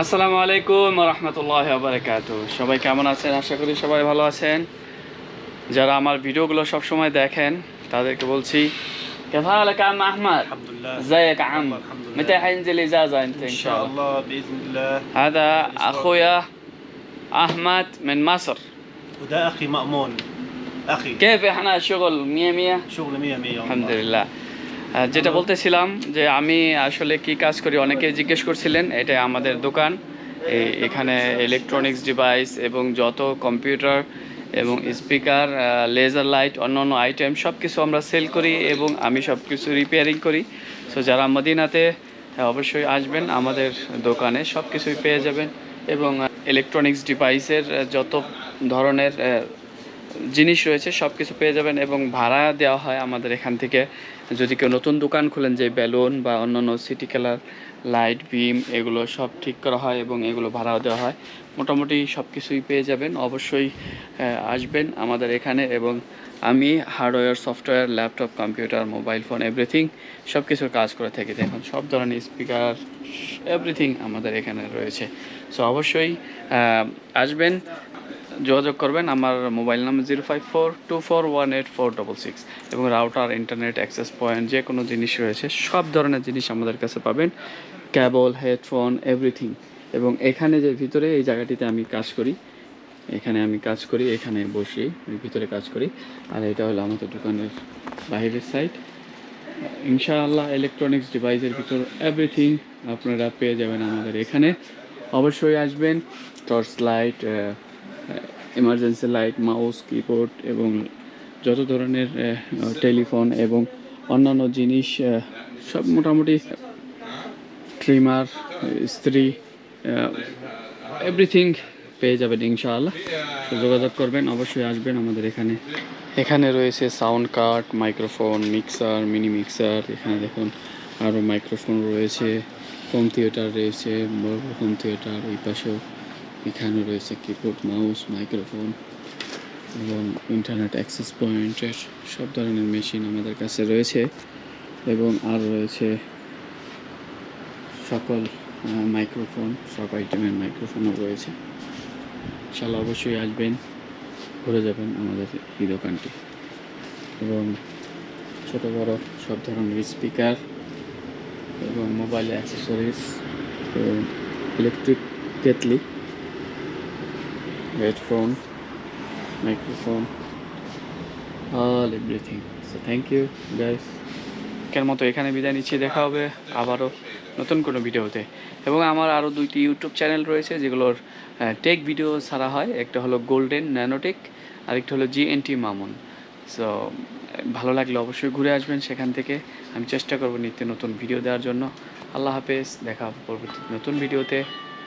আসসালামু আলাইকুম রহমতুল্লাহ বারকাত সবাই কেমন আছেন আশা করি সবাই ভালো আছেন যারা আমার ভিডিওগুলো সবসময় দেখেন তাদেরকে বলছি كيف حالك يا عم احمد الحمد لله ازيك يا عم الحمد لله. متى حينزل اجازه انت ان ان شاء شاء الله الله باذن الله هذا الأسبوع. اخويا احمد من مصر وده اخي مامون اخي كيف احنا شغل 100 100 شغل 100 100 আলহামদুলিল্লাহ আহ, যেটা বলতেছিলাম যে আমি আসলে কি কাজ করি অনেকে জিজ্ঞেস করছিলেন এটা আমাদের দোকান। এখানে ইলেকট্রনিক্স ডিভাইস এবং যত কম্পিউটার এবং স্পিকার লেজার লাইট অন্যান্য আইটেম সব কিছু আমরা সেল করি এবং আমি সব কিছু রিপেয়ারিং করি। সো যারা মদিনাতে অবশ্যই আসবেন, আমাদের দোকানে সব কিছুই পেয়ে যাবেন এবং ইলেকট্রনিক্স ডিভাইসের যত ধরনের জিনিস রয়েছে সব কিছু পেয়ে যাবেন এবং ভাড়া দেওয়া হয় আমাদের এখান থেকে। যদি কেউ নতুন দোকান খোলেন যে বেলুন বা অন্যান্য সিটি কালার লাইট বিম এগুলো সব ঠিক করা হয় এবং এগুলো ভাড়াও দেওয়া হয়। মোটামুটি সব কিছুই পেয়ে যাবেন। অবশ্যই আসবেন আমাদের এখানে এবং আমি hardware software laptop computer mobile phone everything সব কিছুর কাজ করে থাকি। দেখুন, সব ধরনের স্পিকার এভরিথিং আমাদের এখানে রয়েছে। সো অবশ্যই আসবেন। যোগাযোগ করবেন। আমার mobile number zero five four two four one eight four double six এবং রাউটার ইন্টারনেট অ্যাক্সেস পয়েন্ট যে কোনো জিনিস রয়েছে, সব ধরনের জিনিস আমাদের কাছে পাবেন। ক্যাবল হেডফোন এভরিথিং এবং এখানে যে ভিতরে, এই জায়গাটিতে আমি কাজ করি। এখানে আমি কাজ করি, এখানে বসি ভিতরে কাজ করি। আর এটা হলো আমাদের দোকানের বাইরের সাইড ইনশাআল্লাহ ইলেকট্রনিক্স ডিভাইসের ভিতর এভরিথিং আপনারা পেয়ে যাবেন আমাদের এখানে। অবশ্যই আসবেন torch light emergency light mouse keyboard এবং যত ধরনের টেলিফোন এবং অন্যান্য জিনিস সব মোটামুটি ট্রিমার স্ত্রী এভরিথিং পেয়ে যাবেন ইনশাআল্লাহ। যোগাযোগ করবেন, অবশ্যই আসবেন আমাদের এখানে। এখানে রয়েছে sound card microphone mixer mini mixer এখানে দেখুন আরও মাইক্রোফোন রয়েছে হোম থিয়েটার রয়েছে, বড় হোম থিয়েটার এই পাশেও এখানে রয়েছে কিবোর্ড মাউস মাইক্রোফোন এবং ইন্টারনেট অ্যাক্সেস পয়েন্টের সব ধরনের মেশিন আমাদের কাছে রয়েছে এবং আর রয়েছে সকল মাইক্রোফোন সব আইটেমের মাইক্রোফোনও রয়েছে। ইনশাল্লাহ অবশ্যই আসবেন, ঘুরে যাবেন আমাদের এই দোকানটি। এবং ছোট, বড় সব ধরনের স্পিকার এবং মোবাইল অ্যাক্সেসরিজ এবং electric kettle headphone microphone all everything so thank you guys এর মতো এখানে বিদায় নিচ্ছি, দেখা হবে আবারও নতুন কোনো ভিডিওতে। এবং আমার আরও দুইটি ইউটিউব চ্যানেল রয়েছে, যেগুলোর টেক ভিডিও ছাড়া হয়। একটা হলো গোল্ডেন ন্যানোটেক আরেকটা হলো জিএনটি মামুন সো ভালো লাগলে অবশ্যই ঘুরে আসবেন সেখান থেকে। আমি চেষ্টা করব নিত্য নতুন ভিডিও দেওয়ার জন্য। আল্লাহ হাফেজ, দেখা পরবর্তী নতুন ভিডিওতে